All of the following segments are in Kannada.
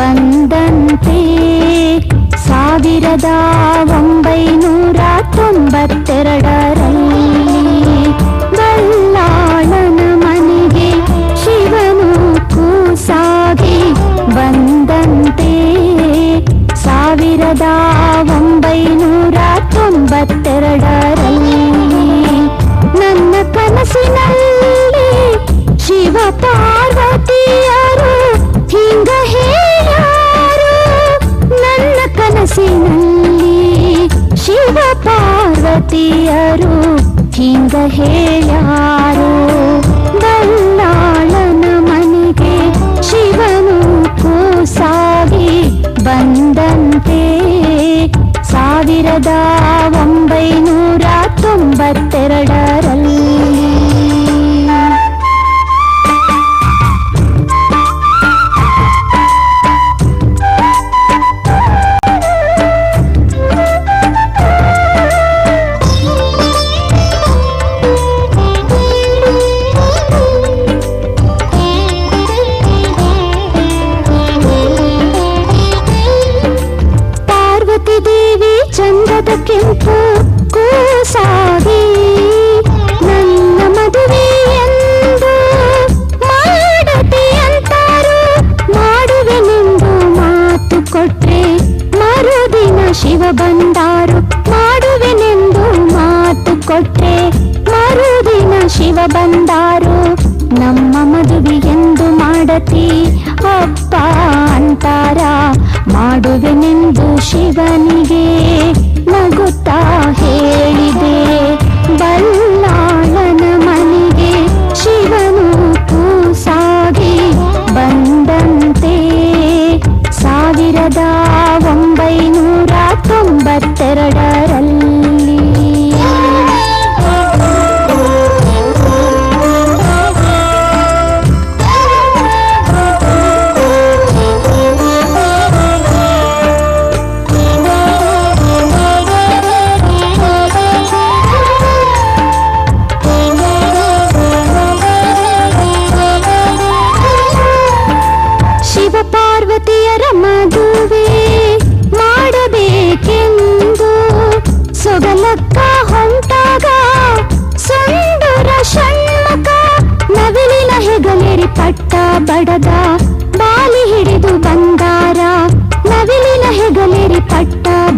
ಬಂದಂತೆ ಸಾವಿರದ ಒಂಬೈನೂರ ತೊಂಬತ್ತೆರಡರಲ್ಲಿ ಪಾರ್ವತಿಯರು ಹಿಂಗ ಹೇಳ್ಯಾರು ಕೊಟ್ರೆ ಮರುದಿನ ಶಿವ ಬಂದಾರು. ನಮ್ಮ ಮದುವೆ ಎಂದು ಮಾಡತಿ. ಅಪ್ಪ ಅಂತಾರ ಮಾಡುವೆನೆಂದು ಶಿವನಿಗೆ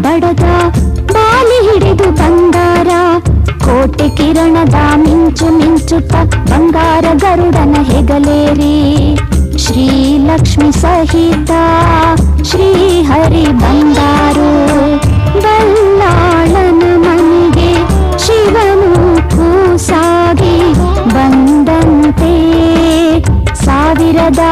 ಬಡದ ಬಾಲಿ ಹಿಡಿದು ಬಂಗಾರ. ಕೋಟೆ ಕಿರಣದ ಮಿಂಚು ಮಿಂಚುತ್ತ ಬಂಗಾರ ಗರುಡನ ಹೆಗಲೇರಿ. ಶ್ರೀ ಲಕ್ಷ್ಮಿ ಸಹಿತ ಶ್ರೀ ಹರಿ ಬಂಗಾರು ಬಲ್ಲಾಳನ ಮನೆಗೆ ಶಿವನು ಕೂಸಾಗಿ ಬಂದಂತೆ. ಸಾವಿರದ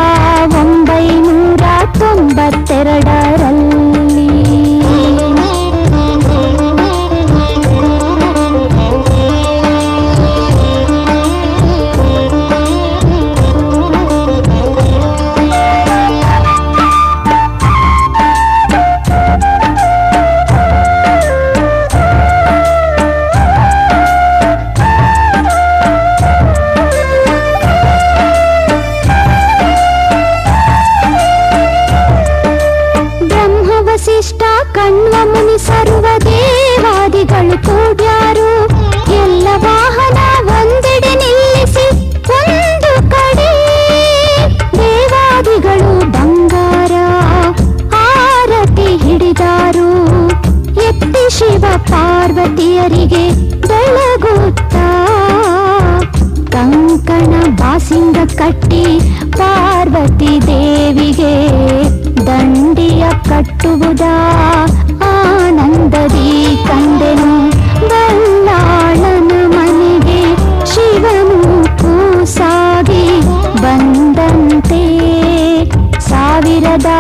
ಕಂಕಣ ಬಾಸಿಂಗ ಕಟ್ಟಿ ಪಾರ್ವತಿ ದೇವಿಗೆ ದಂಡಿಯ ಕಟ್ಟುವುದ ಆನಂದದಿ ಕಂಡೆನು ಬಲ್ಲಾಳನ ಮನೆಗೆ ಶಿವನು ಕೂಸಾಗಿ ಬಂದಂತೆ ಸಾವಿರದ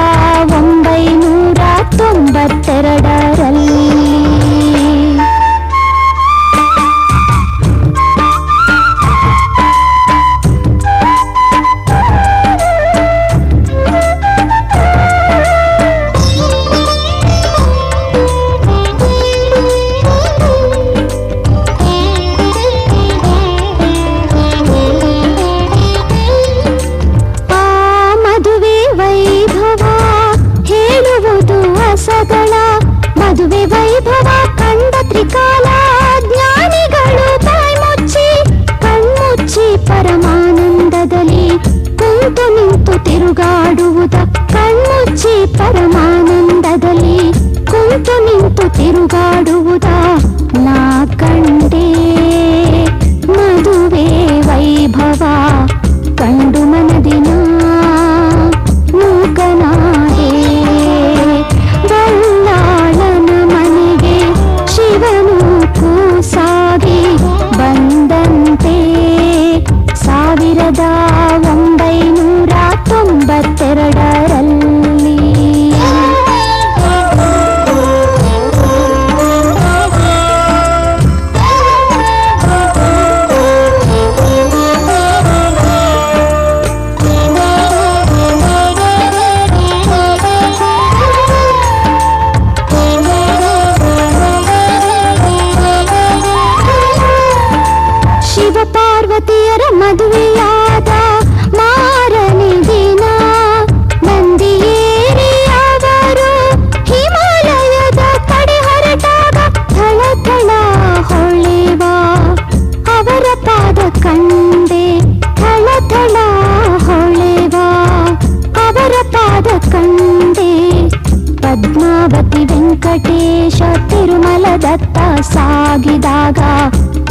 ವೆಂಕಟೇಶ ತಿರುಮಲದತ್ತ ಸಾಗಿದಾಗ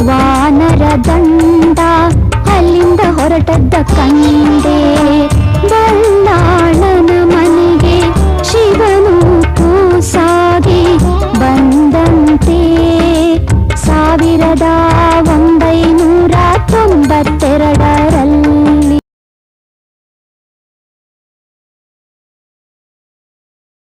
ವಾನರ ದಂಡ ಅಲ್ಲಿಂದ ಹೊರಟದ್ದ ಕಂಡೆ